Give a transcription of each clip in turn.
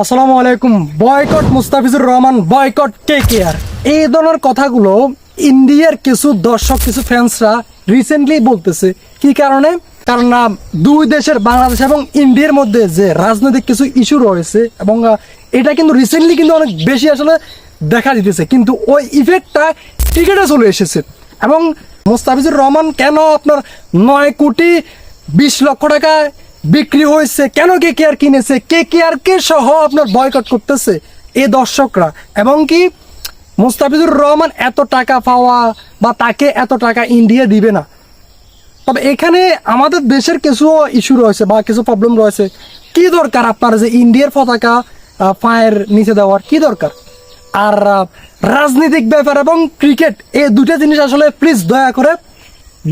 আসসালামু আলাইকুম। Boycott Mustafizur Rahman, boycott কে কেয়ার এই ধরনের কথাগুলো ইন্ডিয়ার কিছু দর্শক, কিছু ফ্যান্সরা রিসেন্টলি বলতেছে। কি কারণে? কারণ দুই দেশের, বাংলাদেশ এবং ইন্ডিয়ার মধ্যে যে রাজনৈতিক কিছু ইস্যু রয়েছে এবং এটা কিন্তু রিসেন্টলি কিন্তু অনেক বেশি আসলে দেখা দিতেছে। কিন্তু ওই ইফেক্টটা ক্রিকেটে চলে এসেছে। এবং মুস্তাফিজুর রহমান, কেন আপনার নয় কোটি বিশ লক্ষ টাকায় বিক্রি হয়েছে, কেন কে কেয়ার কিনেছে, কে কেয়ার কে সহ আপনার বয়কট করতেছে এ দর্শকরা। এবং কি, মুস্তাফিজুর রহমান এত টাকা পাওয়া বা তাকে এত টাকা ইন্ডিয়া দিবে না। তবে এখানে আমাদের দেশের কিছু ইস্যু রয়েছে বা কিছু প্রবলেম রয়েছে। কি দরকার আপনার যে ইন্ডিয়ার পতাকা পায়ের নিচে দেওয়ার? কি দরকার? আর রাজনৈতিক ব্যাপার এবং ক্রিকেট এই দুটো জিনিস আসলে প্লিজ দয়া করে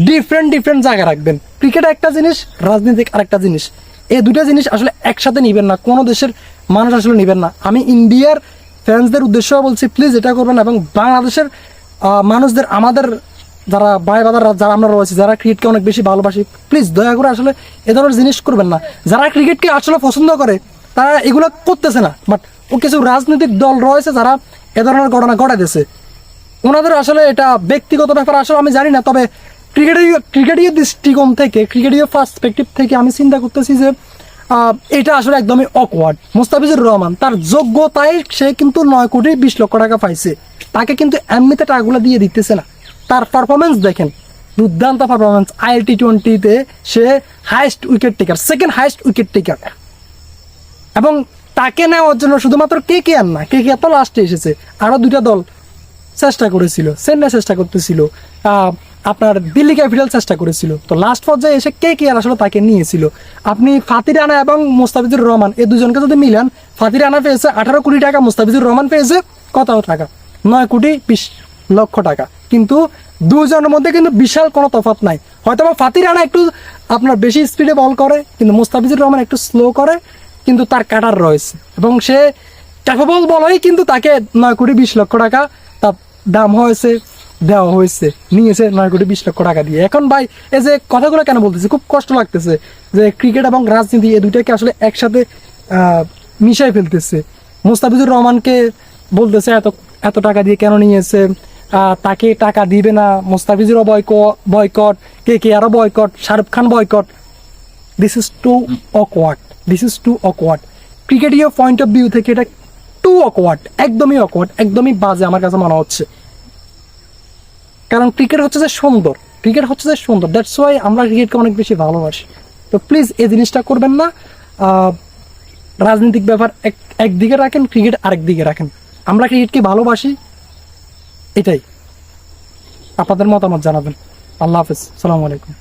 ডিফারেন্ট ডিফারেন্ট জায়গায় রাখবেন। ক্রিকেট একটা জিনিস, রাজনীতিক আরেকটা জিনিস। এই দুটা জিনিস আসলে একসাথে নিবেন না, কোনো দেশের মানুষ আসলে নিবেন না। আমি ইন্ডিয়ার ফ্যান্সদের উদ্দেশ্য বলছি প্লিজ এটা করবেন এবং বাংলাদেশের মানুষদের, আমাদের যারা ভাই বাদার যারা আমরা রয়েছে, যারা ক্রিকেটকে অনেক বেশি ভালোবাসি প্লিজ দয়া করে আসলে এ ধরনের জিনিস করবেন না। যারা ক্রিকেটকে আসলে পছন্দ করে, তারা এগুলো করতেছে না। বাট ও কিছু রাজনৈতিক দল রয়েছে যারা এ ধরনের ঘটনা ঘটাইতেছে। ওনাদের আসলে এটা ব্যক্তিগত ব্যাপার, আসলে আমি জানি না, তবে ক্রিকেটীয় ক্রিকেটীয় দৃষ্টিকোণ থেকে ক্রিকেটীয় পার্সপেক্টিভ থেকে আমি চিন্তা করতেছি যে এটা আসলে একদমই অকওয়ার্ড মুস্তাফিজুর রহমান, তার যোগ্যতায় সে কিন্তু নয় কোটি বিশ লক্ষ টাকা পাইছে। তাকে কিন্তু এমনিতে টাকাগুলো দিয়ে দিতেছে না। তার পারফরমেন্স দেখেন, দুর্দান্ত পারফরমেন্স আই টি টোয়েন্টিতে সে highest wicket taker second highest wicket taker এবং তাকে নেওয়ার জন্য শুধুমাত্র কে কে আর না, কে কে তো লাস্টে এসেছে। আরও দুইটা দল চেষ্টা করেছিল চেন্নাই চেষ্টা করতেছিল। আপনার দিল্লি ক্যাপিটাল চেষ্টা করেছিল। তো লাস্ট পর্যায়ে এসে কে কে আর আসলে তাকে নিয়েছিল? আপনি ফাতির রানা এবং মোস্তাফিজুর রহমান এই দুজনকে যদি মিলান, ফাতির রানা পেয়েছে আঠারো কোটি টাকা, মোস্তাফিজুর রহমান পেয়েছে কত টাকা? নয় কোটি বিশ লক্ষ টাকা। কিন্তু দুজনের মধ্যে কিন্তু বিশাল কোনো তফাত নাই। হয়তো বা ফাতির রানা একটু আপনার বেশি স্পিডে বল করে, কিন্তু মোস্তাফিজুর রহমান একটু স্লো করে, কিন্তু তার কাটার রয়েছে। এবং সে ক্যাপেবল বলেই কিন্তু তাকে নয় কোটি বিশ লক্ষ টাকা তার দাম হয়েছে দেওয়া হয়েছে। নিয়েছে নয় কোটি বিশ লক্ষ টাকা দিয়ে। এখন ভাই, এই যে কথাগুলো কেন বলতেছে? খুব কষ্ট লাগতেছে যে ক্রিকেট এবং রাজনীতি এই দুইটাকে আসলে একসাথে মিশাই ফেলতেছে। মুস্তাফিজুর রহমানকে বলতেছে, এত এত টাকা দিয়ে কেন নিয়েছে? তাকে টাকা দিবে না। মুস্তাফিজুরও বয়ক, বয়কট। কে কে আরও boycott? Shahrukh Khan boycott. This is too awkward this is too awkward ক্রিকেটীয় point of view থেকে এটা টু অকওয়ার্ড একদমই অকওয়ার্ড একদমই বাজে আমার কাছে মনে হচ্ছে। কারণ ক্রিকেট হচ্ছে যে সুন্দর ক্রিকেট হচ্ছে যে সুন্দর দ্যাটস ওয়াই আমরা ক্রিকেটকে অনেক বেশি ভালোবাসি। তো প্লিজ এই জিনিসটা করবেন না রাজনৈতিক ব্যাপার এক, একদিকে রাখেন ক্রিকেট আরেক দিকে রাখেন। আমরা ক্রিকেটকে ভালোবাসি, এটাই। আপনাদের মতামত জানাবেন। আল্লাহ হাফিজ, সালামু আলাইকুম।